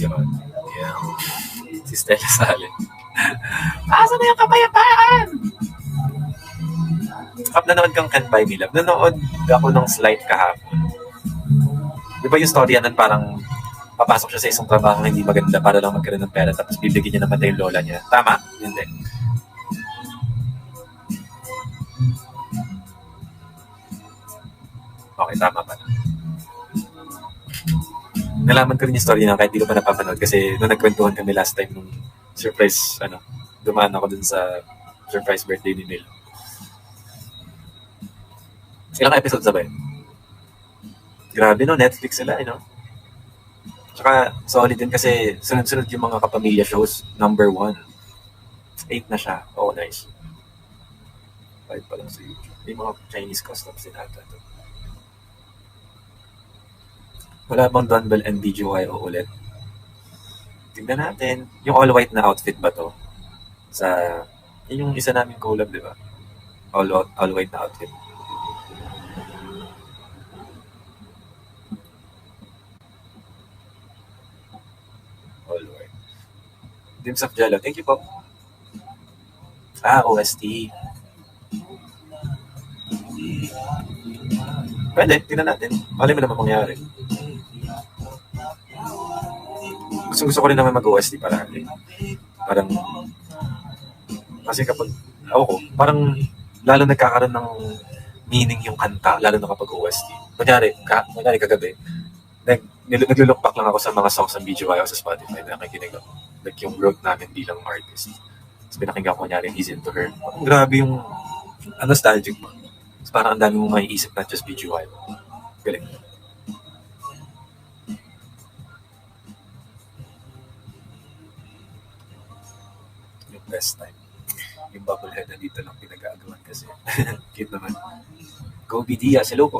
Yun. Yan. Si Stella Sale. Asa na yung kapayapaan? Kap nanood kang Can't Buy Me Love. Nanood ako ng slide kahapon. Di ba yung story yan parang papasok siya sa isang trabaho hindi maganda para lang magkaroon ng pera tapos bibigyan niya naman yung lola niya. Tama? Hindi. Okay, tama pala. Nalaman ko rin yung story niya kahit di ko pa napapanood kasi nung nagkwentuhan kami last time nung surprise, ano, dumaan ako dun sa surprise birthday ni Mil. Ilang episodes na ba yun? Grabe no, Netflix sila, eh, no? Tsaka solid din kasi sunod-sunod yung mga kapamilya shows. Number one. Eight na siya. Oh, nice. Five pa lang sa YouTube. May mga Chinese customs din ata. Wala bang Dunbell and BGYO ulit? Tignan natin. Yung all white na outfit ba to? Sa... Yun yung isa namin collab, di ba? All, all white na outfit. All white. Dims of Jello. Thank you po. Ah, OST. Pwede, tingnan natin. Malay mo naman mangyari. Gusto gusto ko rin naman mag-OST parang Parang, kasi kapag, ako ko, parang lalo nagkakaroon ng meaning yung kanta, lalo na kapag OST. Kunyari, ka, kunyari kagabi, nag, naglo-look back lang ako sa mga songs ng BGY sa Spotify na nakikinig ako. Like yung growth namin bilang artist. Tapos pinakinggan ko kunyari, Easy Into Her. Parang grabe yung, ang nostalgic mo. Parang ang dami mo may isip not just BGY. Galing. Yung best time. Yung bubblehead na dito lang pinag-aagawan kasi. Cute naman. Kobe Diaz, hello po.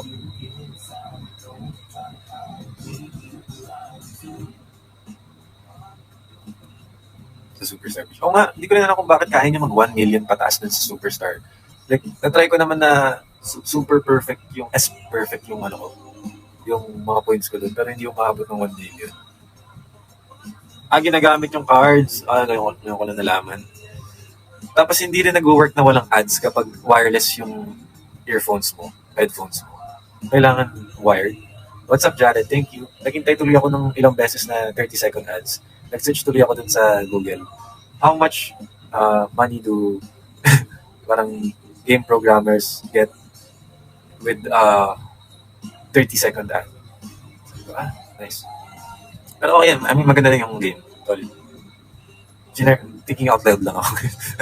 sa Superstar. Oo nga, hindi ko rin alam kung bakit kaya niya mag 1 million pataas dun sa Superstar. Like, na-try ko naman na su- super perfect yung, as perfect yung ano ko, yung mga points ko dun, pero hindi yung maabot ng 1 million. Ah, ginagamit yung cards. Ah, ngayon, ngayon ko lang nalaman. Tapos hindi rin nag-work na walang ads kapag wireless yung earphones mo, headphones mo. Kailangan wired. What's up, Jared? Thank you. Naghintay tuloy ako ng ilang beses na 30 second ads. Nag-search tuloy ako dun sa Google. How much uh, money do parang game programmers get with uh, 30 second ad? Sabi ko, ah, nice. Pero okay, I mean, maganda rin yung game. Tol. Giner- thinking out loud lang ako.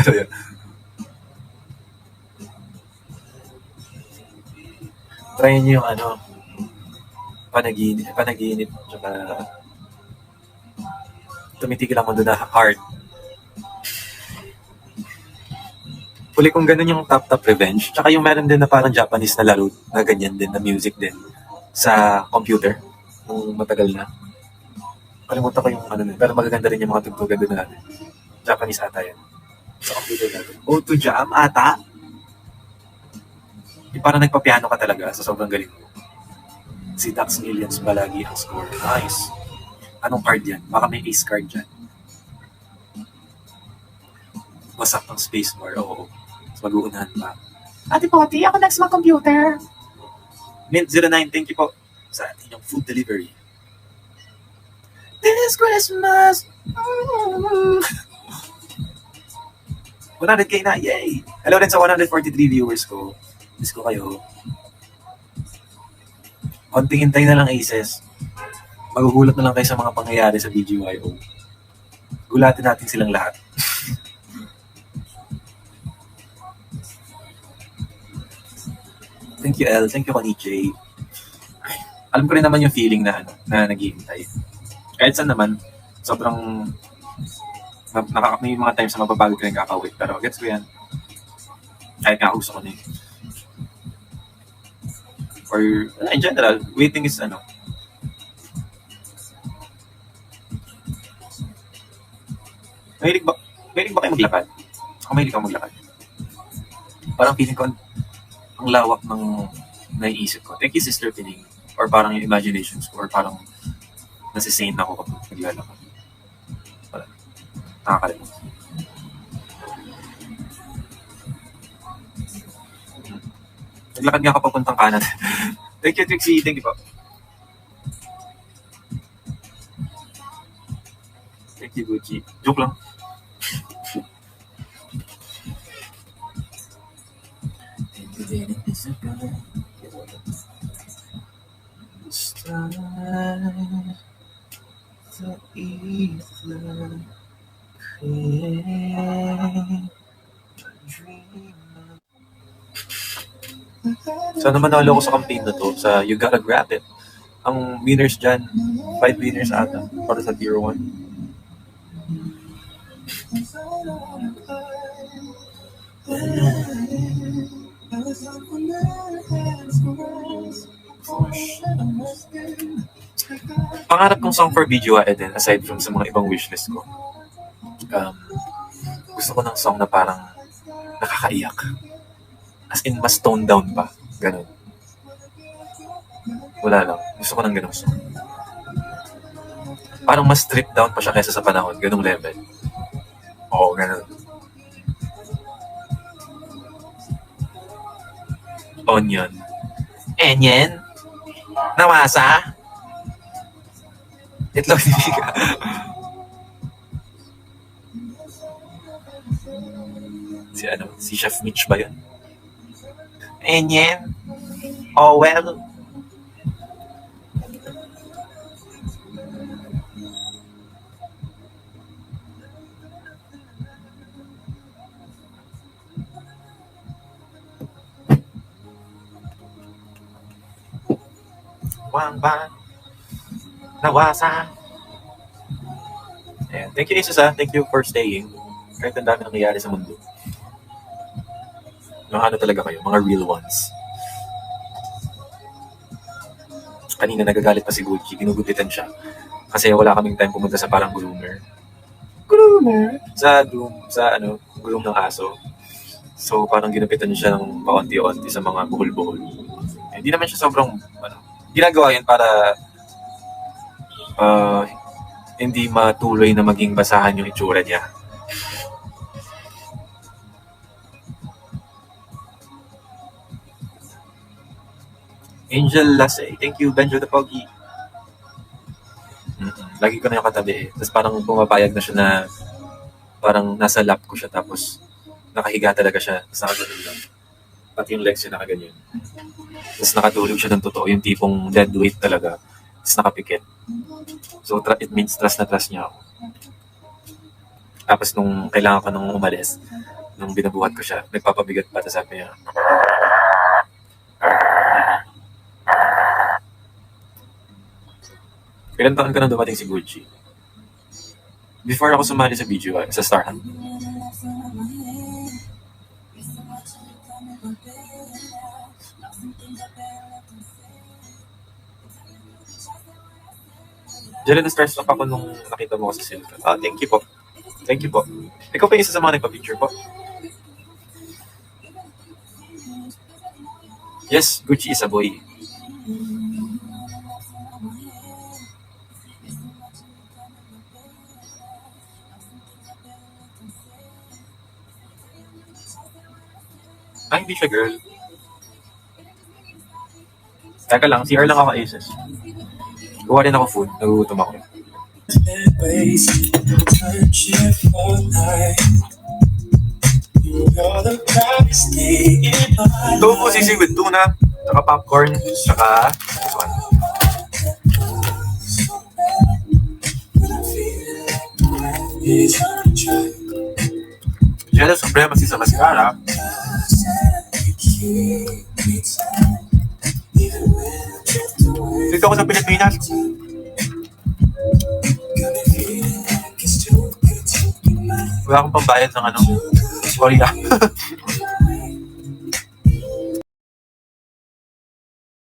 Pero yun. Try niyo yung ano, panaginip, panaginip, tsaka tumitigil ang mundo na hard. Uli kung ganun yung Top Top Revenge, tsaka yung meron din na parang Japanese na laro na ganyan din, na music din sa computer nung matagal na. Kalimutan ko yung ano nun, pero magaganda rin yung mga tugtugan doon natin. Japanese ata yan. Sa computer natin. O to jam ata? Yung parang nagpapiano ka talaga sa sobrang galing mo. Si Dax Millions palagi ang score. Nice. Anong card yan? Baka may ace card dyan. Wasak ng space bar. Oo. Mas mag-uunahan pa. Ate Poti, ako next mag-computer. Mint09, thank you po sa inyong food delivery. This Christmas. Mm. 100k na, yay! Hello rin sa 143 viewers ko. Miss ko kayo. Konting hintay na lang, Aces. Magugulat na lang kayo sa mga pangyayari sa BGYO. Gulatin natin silang lahat. Thank you, El. Thank you, Connie J. Alam ko rin naman yung feeling na, ano, na naghihintay. Kahit saan naman, sobrang nakaka, may mga times na mapapagod ka rin kakawit. Pero gets ko yan. Kahit nga gusto ko na. Or, in general, waiting is ano, Mahilig ba, mahilig ba kayo maglakad? Ako mahilig ako maglakad. Parang feeling ko, ang lawak ng naiisip ko. Thank you, Sister Pining. Or parang yung imaginations ko. Or parang Nasisane ako kapag naglalakad. Nakakalimut. Naglakad nga ako papuntang kanan. You, Trixie. Thank you po. Thank you, Gucci. Joke lang. Sana manalo ako sa campaign na to, sa You Gotta Grab It. Ang winners dyan, 5 winners ata, para sa tier 1. Pangarap kong song for video Eden, aside from sa mga ibang wishlist ko. Um, gusto ko ng song na parang nakakaiyak. As in, mas toned down pa. Ganun. Wala lang. Gusto ko ng ganung song. Parang mas stripped down pa siya kaysa sa panahon. Ganung level. Oo, ganun. Onion. Onion? Namasa? Itlog ni Mika. Si ano, si Chef Mitch ba yun? Onion? Oh well. Wang ba? Nawasa. Ayan. Thank you, Isus, ah. Thank you for staying. Kahit ang dami nangyayari sa mundo. Mga ano talaga kayo, mga real ones. Kanina nagagalit pa si Gucci, ginugupitan siya. Kasi wala kaming time pumunta sa parang groomer. Groomer? Sa groom, sa ano, groom ng aso. So parang ginupitan siya ng paunti-unti sa mga buhol-buhol. Eh, Hindi naman siya sobrang, ano, ginagawa yun para ah, hindi matuloy na maging basahan yung itsura niya. Angel Lasey. Thank you, Benjo the Pogi. Mm-mm. Lagi ko na yung katabi eh. Tapos parang pumapayag na siya na parang nasa lap ko siya tapos nakahiga talaga siya. Tapos nakaganon lang. Pati yung legs niya nakaganyan. Tapos nakatulog siya ng totoo. Yung tipong dead weight talaga. Tapos nakapikit. So tra- it means trust na trust niya ako. Tapos nung kailangan ko nung umalis, nung binabuhat ko siya, nagpapabigat pa. Tapos sabi niya, Ilan taon ka na dumating si Gucci? Before ako sumali sa video, ah, sa Star Hunt. Diyan na start stop ako nung nakita mo ko sa Silka. Ah, thank you po. Thank you po. Ikaw pa yung isa sa mga nagpa-picture po. Yes, Gucci is a boy. Ah, hindi siya girl. Teka lang, CR lang ako Aces. Kuha rin ako food. Nagugutom ako. po sisig with tuna, tsaka popcorn, tsaka this one. Jello supremacy sa mascara. Dito ako sa Pilipinas. Wala akong pambayad ng ano. Ah.